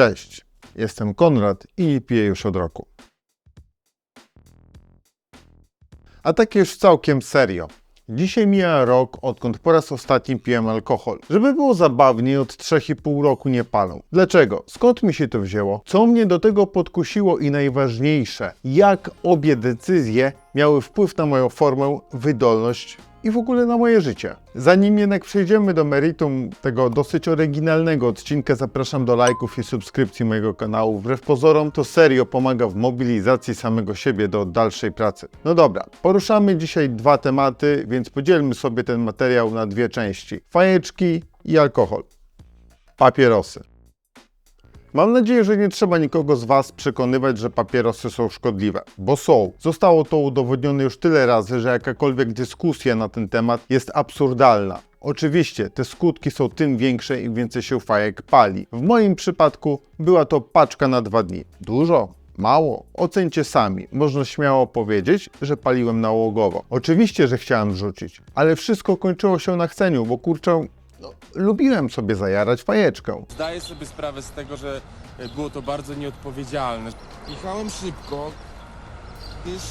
Cześć, jestem Konrad i nie piję już od roku. A tak już całkiem serio. Dzisiaj mija rok, odkąd po raz ostatni piłem alkohol. Żeby było zabawnie, od 3,5 roku nie palę. Dlaczego? Skąd mi się to wzięło? Co mnie do tego podkusiło i najważniejsze, jak obie decyzje miały wpływ na moją formę, wydolność i w ogóle na moje życie. Zanim jednak przejdziemy do meritum tego dosyć oryginalnego odcinka, zapraszam do lajków i subskrypcji mojego kanału. Wbrew pozorom to serio pomaga w mobilizacji samego siebie do dalszej pracy. No dobra, poruszamy dzisiaj dwa tematy, więc podzielmy sobie ten materiał na dwie części. Fajeczki i alkohol. Papierosy. Mam nadzieję, że nie trzeba nikogo z Was przekonywać, że papierosy są szkodliwe, bo są. Zostało to udowodnione już tyle razy, że jakakolwiek dyskusja na ten temat jest absurdalna. Oczywiście te skutki są tym większe, im więcej się fajek pali. W moim przypadku była to paczka na dwa dni. Dużo? Mało? Ocencie sami. Można śmiało powiedzieć, że paliłem nałogowo. Oczywiście, że chciałem rzucić, ale wszystko kończyło się na chceniu, bo kurczę, no, lubiłem sobie zajarać fajeczkę. Zdaję sobie sprawę z tego, że było to bardzo nieodpowiedzialne. Jechałem szybko, gdyż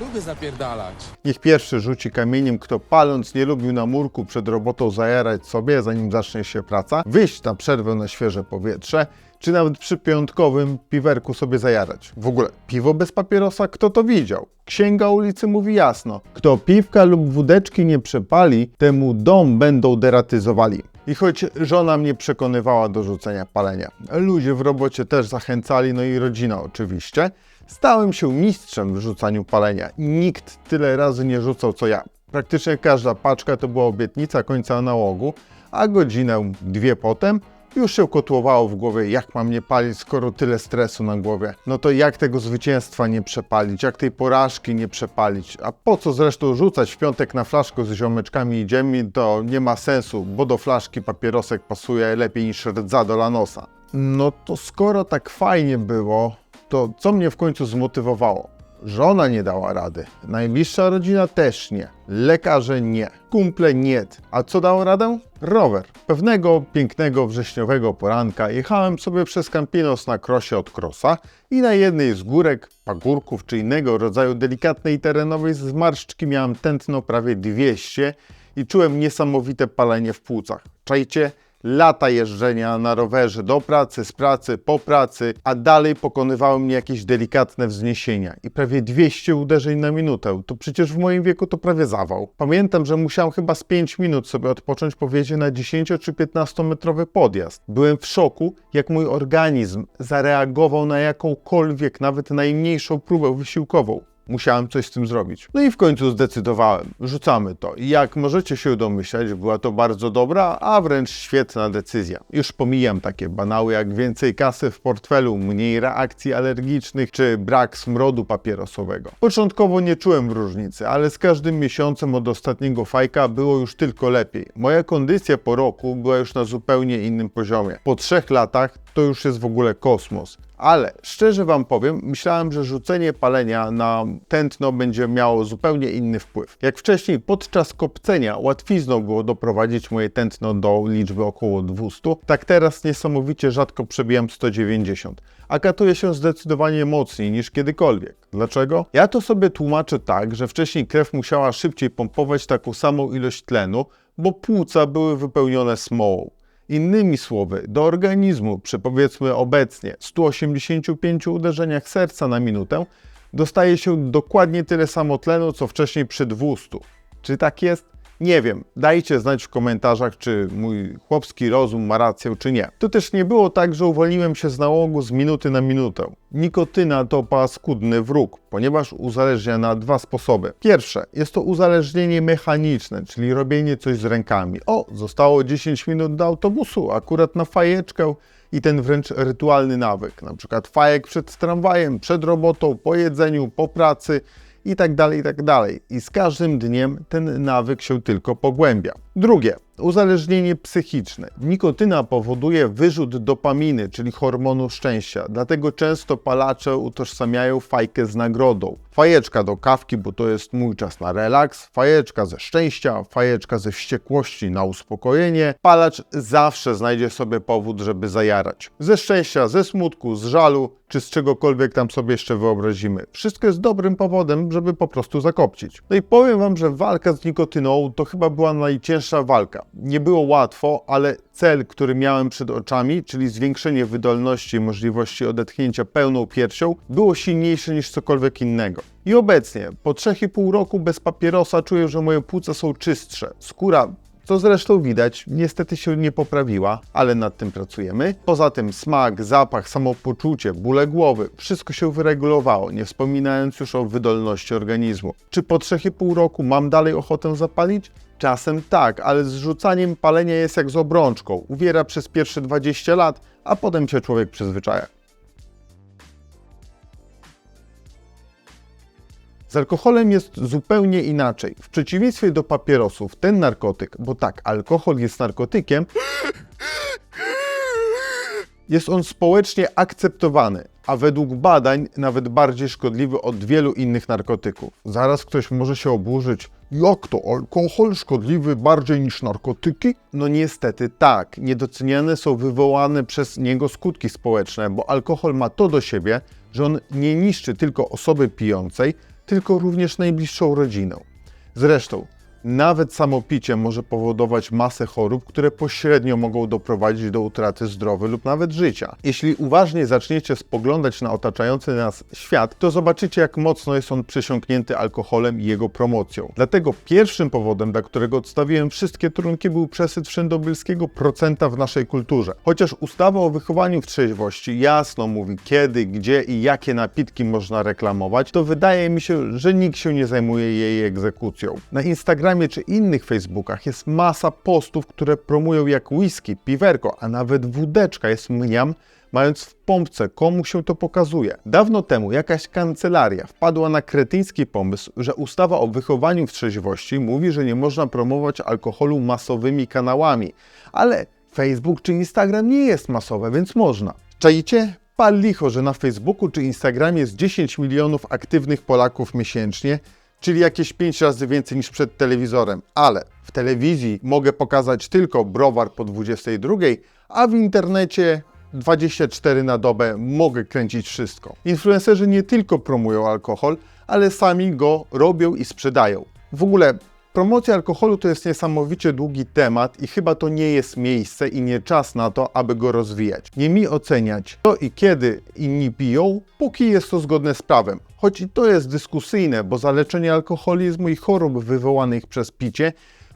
lubię zapierdalać. Niech pierwszy rzuci kamieniem, kto paląc nie lubił na murku przed robotą zajarać sobie, zanim zacznie się praca, wyjść na przerwę na świeże powietrze, czy nawet przy piątkowym piwerku sobie zajarać. W ogóle, piwo bez papierosa, kto to widział? Księga ulicy mówi jasno, kto piwka lub wódeczki nie przepali, temu dom będą deratyzowali. I choć żona mnie przekonywała do rzucenia palenia, ludzie w robocie też zachęcali, no i rodzina oczywiście, stałem się mistrzem w rzucaniu palenia. Nikt tyle razy nie rzucał co ja. Praktycznie każda paczka to była obietnica końca nałogu, a godzinę, dwie potem już się kotłowało w głowie, jak mam nie palić, skoro tyle stresu na głowie. No to jak tego zwycięstwa nie przepalić, jak tej porażki nie przepalić? A po co zresztą rzucać w piątek na flaszkę z ziomeczkami i dziećmi, to nie ma sensu, bo do flaszki papierosek pasuje lepiej niż rdza do lanosa. No to skoro tak fajnie było, to co mnie w końcu zmotywowało? Żona nie dała rady, najbliższa rodzina też nie, lekarze nie, kumple nie. A co dało radę? Rower. Pewnego pięknego wrześniowego poranka jechałem sobie przez Campinos na krosie od krosa i na jednej z górek, pagórków czy innego rodzaju delikatnej terenowej zmarszczki miałem tętno prawie 200 i czułem niesamowite palenie w płucach. Czajcie? Lata jeżdżenia na rowerze do pracy, z pracy, po pracy, a dalej pokonywały mnie jakieś delikatne wzniesienia i prawie 200 uderzeń na minutę. To przecież w moim wieku to prawie zawał. Pamiętam, że musiałem chyba z 5 minut sobie odpocząć po wjeździe na 10 czy 15 metrowy podjazd. Byłem w szoku, jak mój organizm zareagował na jakąkolwiek, nawet najmniejszą próbę wysiłkową. Musiałem coś z tym zrobić. No i w końcu zdecydowałem, rzucamy to. I jak możecie się domyśleć, była to bardzo dobra, a wręcz świetna decyzja. Już pomijam takie banały jak więcej kasy w portfelu, mniej reakcji alergicznych czy brak smrodu papierosowego. Początkowo nie czułem różnicy, ale z każdym miesiącem od ostatniego fajka było już tylko lepiej. Moja kondycja po roku była już na zupełnie innym poziomie. Po trzech latach to już jest w ogóle kosmos. Ale szczerze Wam powiem, myślałem, że rzucenie palenia na tętno będzie miało zupełnie inny wpływ. Jak wcześniej podczas kopcenia łatwizną było doprowadzić moje tętno do liczby około 200, tak teraz niesamowicie rzadko przebijam 190. A katuje się zdecydowanie mocniej niż kiedykolwiek. Dlaczego? Ja to sobie tłumaczę tak, że wcześniej krew musiała szybciej pompować taką samą ilość tlenu, bo płuca były wypełnione smołą. Innymi słowy, do organizmu przy powiedzmy obecnie 185 uderzeniach serca na minutę dostaje się dokładnie tyle samo tlenu, co wcześniej przy 200. Czy tak jest? Nie wiem, dajcie znać w komentarzach, czy mój chłopski rozum ma rację, czy nie. To też nie było tak, że uwolniłem się z nałogu z minuty na minutę. Nikotyna to paskudny wróg, ponieważ uzależnia na dwa sposoby. Pierwsze, jest to uzależnienie mechaniczne, czyli robienie coś z rękami. O, zostało 10 minut do autobusu, akurat na fajeczkę i ten wręcz rytualny nawyk, na przykład fajek przed tramwajem, przed robotą, po jedzeniu, po pracy i tak dalej, i tak dalej. I z każdym dniem ten nawyk się tylko pogłębia. Drugie, uzależnienie psychiczne. Nikotyna powoduje wyrzut dopaminy, czyli hormonu szczęścia. Dlatego często palacze utożsamiają fajkę z nagrodą. Fajeczka do kawki, bo to jest mój czas na relaks, fajeczka ze szczęścia, fajeczka ze wściekłości na uspokojenie. Palacz zawsze znajdzie sobie powód, żeby zajarać. Ze szczęścia, ze smutku, z żalu, czy z czegokolwiek tam sobie jeszcze wyobrazimy. Wszystko jest dobrym powodem, żeby po prostu zakopcić. No i powiem Wam, że walka z nikotyną to chyba była najcięższa walka. Nie było łatwo, ale cel, który miałem przed oczami, czyli zwiększenie wydolności i możliwości odetchnięcia pełną piersią, było silniejsze niż cokolwiek innego. I obecnie, po 3,5 roku bez papierosa, czuję, że moje płuca są czystsze. Skóra co zresztą widać, niestety się nie poprawiła, ale nad tym pracujemy. Poza tym smak, zapach, samopoczucie, bóle głowy, wszystko się wyregulowało, nie wspominając już o wydolności organizmu. Czy po 3,5 roku mam dalej ochotę zapalić? Czasem tak, ale z rzucaniem palenia jest jak z obrączką. Uwiera przez pierwsze 20 lat, a potem się człowiek przyzwyczaja. Alkoholem jest zupełnie inaczej. W przeciwieństwie do papierosów, ten narkotyk, bo tak, alkohol jest narkotykiem, jest on społecznie akceptowany, a według badań nawet bardziej szkodliwy od wielu innych narkotyków. Zaraz ktoś może się oburzyć. Jak to alkohol szkodliwy bardziej niż narkotyki? No niestety tak. Niedoceniane są wywołane przez niego skutki społeczne, bo alkohol ma to do siebie, że on nie niszczy tylko osoby pijącej, tylko również najbliższą rodzinę. Zresztą, nawet samo picie może powodować masę chorób, które pośrednio mogą doprowadzić do utraty zdrowia lub nawet życia. Jeśli uważnie zaczniecie spoglądać na otaczający nas świat, to zobaczycie, jak mocno jest on przesiąknięty alkoholem i jego promocją. Dlatego pierwszym powodem, dla którego odstawiłem wszystkie trunki, był przesyt wszędobylskiego procenta w naszej kulturze. Chociaż ustawa o wychowaniu w trzeźwości jasno mówi, kiedy, gdzie i jakie napitki można reklamować, to wydaje mi się, że nikt się nie zajmuje jej egzekucją. Na Instagramie czy innych Facebookach jest masa postów, które promują jak whisky, piwerko, a nawet wódeczka jest mniam, mając w pompce, komu się to pokazuje. Dawno temu jakaś kancelaria wpadła na kretyński pomysł, że ustawa o wychowaniu w trzeźwości mówi, że nie można promować alkoholu masowymi kanałami, ale Facebook czy Instagram nie jest masowe, więc można. Czajcie? Pal licho, że na Facebooku czy Instagramie jest 10 milionów aktywnych Polaków miesięcznie, czyli jakieś 5 razy więcej niż przed telewizorem, ale w telewizji mogę pokazać tylko browar po 22, a w internecie 24 na dobę mogę kręcić wszystko. Influencerzy nie tylko promują alkohol, ale sami go robią i sprzedają. W ogóle promocja alkoholu to jest niesamowicie długi temat i chyba to nie jest miejsce i nie czas na to, aby go rozwijać. Nie mi oceniać to i kiedy inni piją, póki jest to zgodne z prawem. Choć i to jest dyskusyjne, bo za leczenie alkoholizmu i chorób wywołanych przez picie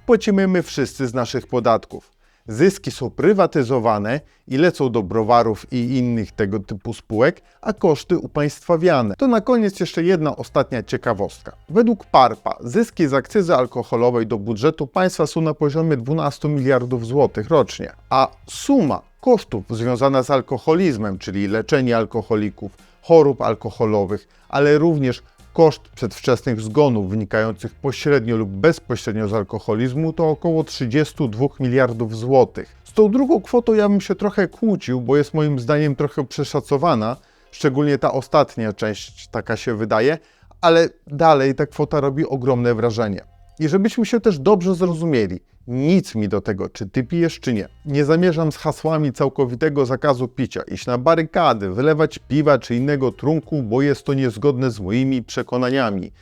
płacimy my wszyscy z naszych podatków. Zyski są prywatyzowane i lecą do browarów i innych tego typu spółek, a koszty upaństwawiane. To na koniec jeszcze jedna ostatnia ciekawostka. Według PARPA zyski z akcyzy alkoholowej do budżetu państwa są na poziomie 12 miliardów złotych rocznie, a suma kosztów związana z alkoholizmem, czyli leczenie alkoholików, chorób alkoholowych, ale również Koszt przedwczesnych zgonów wynikających pośrednio lub bezpośrednio z alkoholizmu to około 32 miliardów złotych. Z tą drugą kwotą ja bym się trochę kłócił, bo jest moim zdaniem trochę przeszacowana, szczególnie ta ostatnia część taka się wydaje, ale dalej ta kwota robi ogromne wrażenie. I żebyśmy się też dobrze zrozumieli, nic mi do tego, czy ty pijesz, czy nie. Nie zamierzam z hasłami całkowitego zakazu picia iść na barykady, wylewać piwa czy innego trunku, bo jest to niezgodne z moimi przekonaniami.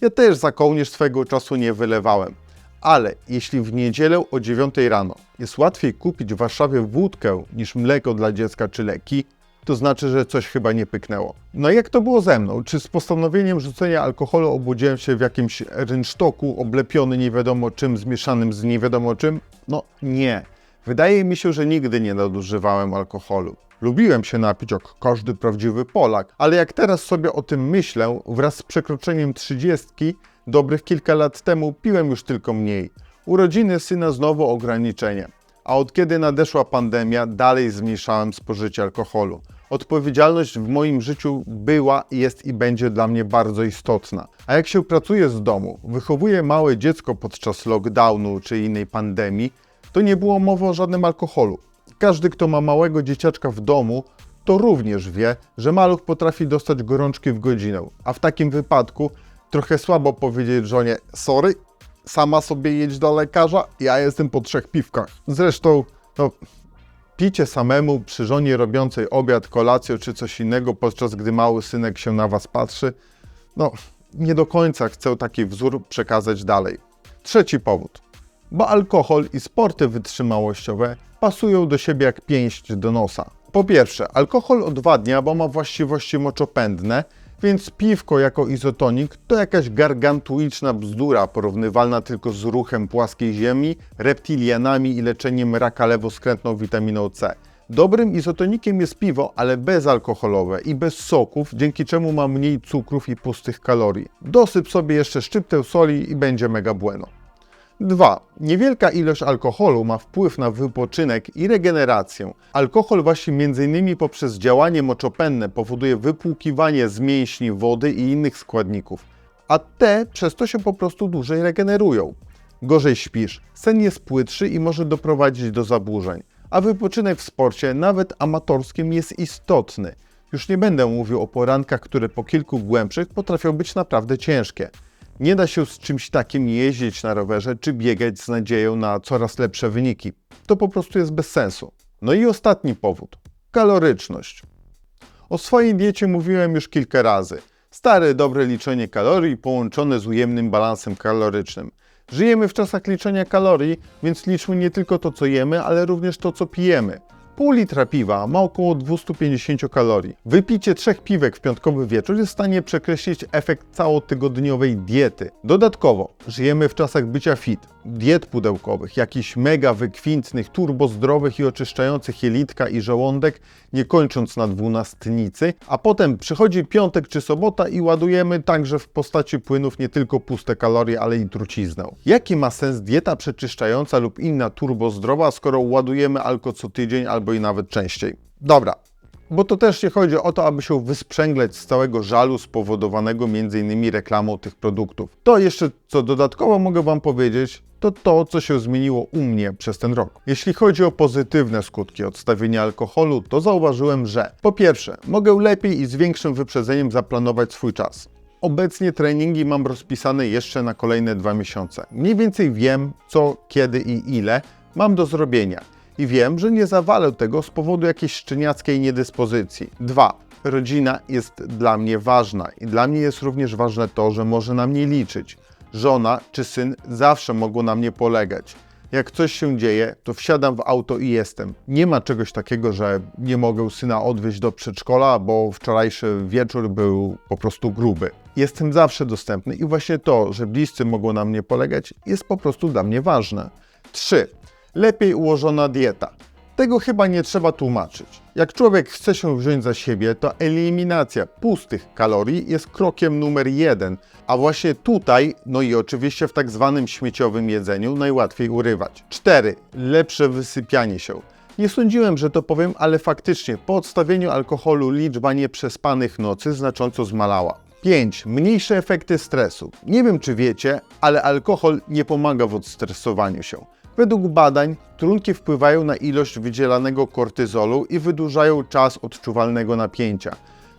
Ja też za kołnierz swego czasu nie wylewałem. Ale jeśli w niedzielę o 9 rano jest łatwiej kupić w Warszawie wódkę niż mleko dla dziecka czy leki, to znaczy, że coś chyba nie pyknęło. No jak to było ze mną? Czy z postanowieniem rzucenia alkoholu obudziłem się w jakimś rynsztoku, oblepiony nie wiadomo czym, zmieszanym z nie wiadomo czym? No nie. Wydaje mi się, że nigdy nie nadużywałem alkoholu. Lubiłem się napić jak każdy prawdziwy Polak, ale jak teraz sobie o tym myślę, wraz z przekroczeniem trzydziestki, dobrych kilka lat temu piłem już tylko mniej. Urodziny syna znowu ograniczenie a od kiedy nadeszła pandemia, dalej zmniejszałem spożycie alkoholu. Odpowiedzialność w moim życiu była, jest i będzie dla mnie bardzo istotna. A jak się pracuje z domu, wychowuje małe dziecko podczas lockdownu czy innej pandemii, to nie było mowy o żadnym alkoholu. Każdy, kto ma małego dzieciaczka w domu, to również wie, że maluch potrafi dostać gorączki w godzinę, a w takim wypadku trochę słabo powiedzieć żonie sorry, sama sobie jedź do lekarza, ja jestem po trzech piwkach. Zresztą, no, picie samemu przy żonie robiącej obiad, kolację czy coś innego, podczas gdy mały synek się na was patrzy, no, nie do końca chcę taki wzór przekazać dalej. Trzeci powód. Bo alkohol i sporty wytrzymałościowe pasują do siebie jak pięść do nosa. Po pierwsze, alkohol odwadnia, bo ma właściwości moczopędne, więc piwko jako izotonik to jakaś gargantuiczna bzdura porównywalna tylko z ruchem płaskiej ziemi, reptilianami i leczeniem raka lewoskrętną witaminą C. Dobrym izotonikiem jest piwo, ale bezalkoholowe i bez soków, dzięki czemu ma mniej cukrów i pustych kalorii. Dosyp sobie jeszcze szczyptę soli i będzie mega bueno. 2. Niewielka ilość alkoholu ma wpływ na wypoczynek i regenerację. Alkohol właśnie m.in. poprzez działanie moczopenne powoduje wypłukiwanie z mięśni wody i innych składników, a te przez to się po prostu dłużej regenerują. Gorzej śpisz, sen jest płytszy i może doprowadzić do zaburzeń, a wypoczynek w sporcie, nawet amatorskim, jest istotny. Już nie będę mówił o porankach, które po kilku głębszych potrafią być naprawdę ciężkie. Nie da się z czymś takim jeździć na rowerze czy biegać z nadzieją na coraz lepsze wyniki. To po prostu jest bez sensu. No i ostatni powód kaloryczność. O swojej diecie mówiłem już kilka razy. Stare, dobre liczenie kalorii połączone z ujemnym balansem kalorycznym. Żyjemy w czasach liczenia kalorii, więc liczmy nie tylko to, co jemy, ale również to, co pijemy. Pół litra piwa ma około 250 kalorii. Wypicie trzech piwek w piątkowy wieczór jest w stanie przekreślić efekt całotygodniowej diety. Dodatkowo, żyjemy w czasach bycia fit, diet pudełkowych, jakichś mega wykwintnych, turbozdrowych i oczyszczających jelitka i żołądek, nie kończąc na dwunastnicy, a potem przychodzi piątek czy sobota i ładujemy także w postaci płynów nie tylko puste kalorie, ale i truciznę. Jaki ma sens dieta przeczyszczająca lub inna turbozdrowa, skoro ładujemy alko co tydzień albo i nawet częściej? Dobra, bo to też nie chodzi o to, aby się wysprzęglać z całego żalu spowodowanego m.in. reklamą tych produktów. To jeszcze, co dodatkowo mogę Wam powiedzieć, to to, co się zmieniło u mnie przez ten rok. Jeśli chodzi o pozytywne skutki odstawienia alkoholu, to zauważyłem, że po pierwsze, mogę lepiej i z większym wyprzedzeniem zaplanować swój czas. Obecnie treningi mam rozpisane jeszcze na kolejne dwa miesiące. Mniej więcej wiem, co, kiedy i ile mam do zrobienia i wiem, że nie zawalę tego z powodu jakiejś szczeniackiej niedyspozycji. 2. Rodzina jest dla mnie ważna i dla mnie jest również ważne to, że może na mnie liczyć. Żona czy syn zawsze mogą na mnie polegać. Jak coś się dzieje, to wsiadam w auto i jestem. Nie ma czegoś takiego, że nie mogę syna odwieźć do przedszkola, bo wczorajszy wieczór był po prostu gruby. Jestem zawsze dostępny i właśnie to, że bliscy mogą na mnie polegać, jest po prostu dla mnie ważne. 3 lepiej ułożona dieta. Tego chyba nie trzeba tłumaczyć. Jak człowiek chce się wziąć za siebie, to eliminacja pustych kalorii jest krokiem numer jeden, a właśnie tutaj, no i oczywiście w tak zwanym śmieciowym jedzeniu, najłatwiej urywać. 4. Lepsze wysypianie się. Nie sądziłem, że to powiem, ale faktycznie po odstawieniu alkoholu liczba nieprzespanych nocy znacząco zmalała. 5. Mniejsze efekty stresu. Nie wiem, czy wiecie, ale alkohol nie pomaga w odstresowaniu się. Według badań trunki wpływają na ilość wydzielanego kortyzolu i wydłużają czas odczuwalnego napięcia.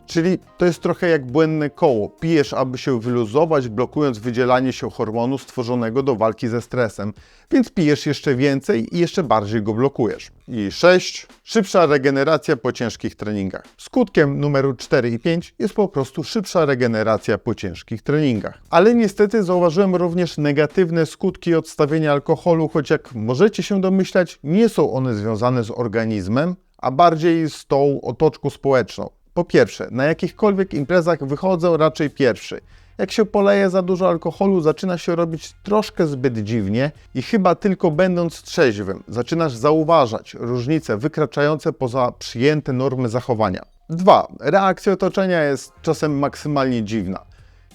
Czyli to jest trochę jak błędne koło. Pijesz, aby się wyluzować, blokując wydzielanie się hormonu stworzonego do walki ze stresem, więc pijesz jeszcze więcej i jeszcze bardziej go blokujesz. I 6. Szybsza regeneracja po ciężkich treningach. Skutkiem numeru 4 i 5 jest po prostu szybsza regeneracja po ciężkich treningach. Ale niestety zauważyłem również negatywne skutki odstawienia alkoholu, choć jak możecie się domyślać, nie są one związane z organizmem, a bardziej z tą otoczką społeczną. Po pierwsze, na jakichkolwiek imprezach wychodzę raczej pierwszy. Jak się poleje za dużo alkoholu, zaczyna się robić troszkę zbyt dziwnie i chyba tylko będąc trzeźwym zaczynasz zauważać różnice wykraczające poza przyjęte normy zachowania. 2. Reakcja otoczenia jest czasem maksymalnie dziwna.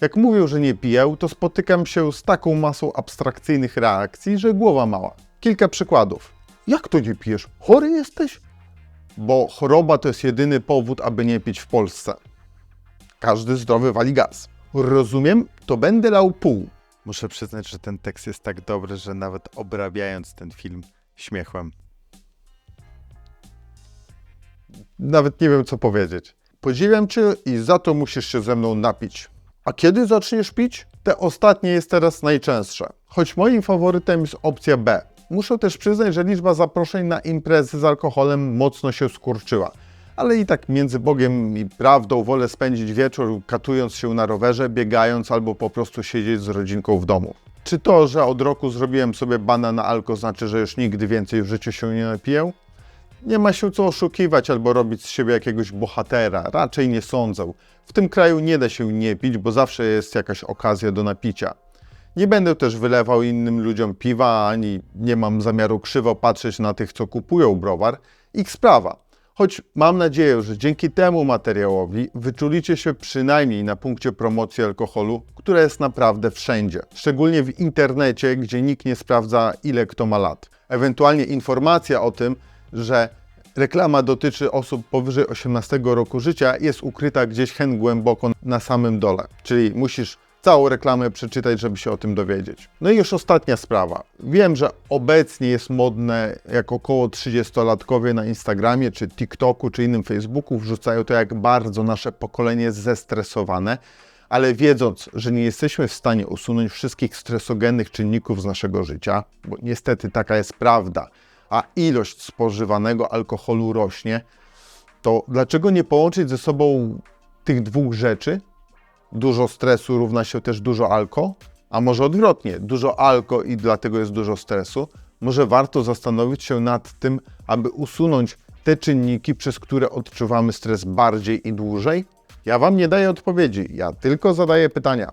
Jak mówią, że nie piję, to spotykam się z taką masą abstrakcyjnych reakcji, że głowa mała. Kilka przykładów. Jak to nie pijesz? Chory jesteś? Bo choroba to jest jedyny powód, aby nie pić w Polsce. Każdy zdrowy wali gaz. Rozumiem, to będę lał pół. Muszę przyznać, że ten tekst jest tak dobry, że nawet obrabiając ten film śmiechłem. Nawet nie wiem, co powiedzieć. Podziwiam cię i za to musisz się ze mną napić. A kiedy zaczniesz pić? Te ostatnie jest teraz najczęstsze. Choć moim faworytem jest opcja B. Muszę też przyznać, że liczba zaproszeń na imprezy z alkoholem mocno się skurczyła. Ale i tak między Bogiem i prawdą wolę spędzić wieczór katując się na rowerze, biegając albo po prostu siedzieć z rodzinką w domu. Czy to, że od roku zrobiłem sobie bana na alko, znaczy, że już nigdy więcej w życiu się nie napiję? Nie ma się co oszukiwać albo robić z siebie jakiegoś bohatera. Raczej nie sądzę. W tym kraju nie da się nie pić, bo zawsze jest jakaś okazja do napicia. Nie będę też wylewał innym ludziom piwa, ani nie mam zamiaru krzywo patrzeć na tych, co kupują browar. Ich sprawa. Choć mam nadzieję, że dzięki temu materiałowi wyczulicie się przynajmniej na punkcie promocji alkoholu, która jest naprawdę wszędzie. Szczególnie w internecie, gdzie nikt nie sprawdza, ile kto ma lat. Ewentualnie informacja o tym, że reklama dotyczy osób powyżej 18 roku życia, jest ukryta gdzieś hen głęboko na samym dole. Czyli musisz całą reklamę przeczytać, żeby się o tym dowiedzieć. No i już ostatnia sprawa. Wiem, że obecnie jest modne, jak około 30-latkowie na Instagramie, czy TikToku, czy innym Facebooku wrzucają to, jak bardzo nasze pokolenie jest zestresowane, ale wiedząc, że nie jesteśmy w stanie usunąć wszystkich stresogennych czynników z naszego życia, bo niestety taka jest prawda, a ilość spożywanego alkoholu rośnie, to dlaczego nie połączyć ze sobą tych dwóch rzeczy? Dużo stresu równa się też dużo alko? A może odwrotnie, dużo alko i dlatego jest dużo stresu? Może warto zastanowić się nad tym, aby usunąć te czynniki, przez które odczuwamy stres bardziej i dłużej? Ja Wam nie daję odpowiedzi, ja tylko zadaję pytania.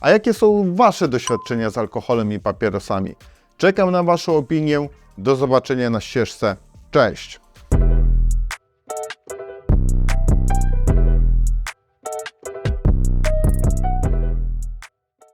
A jakie są Wasze doświadczenia z alkoholem i papierosami? Czekam na Waszą opinię. Do zobaczenia na ścieżce. Cześć!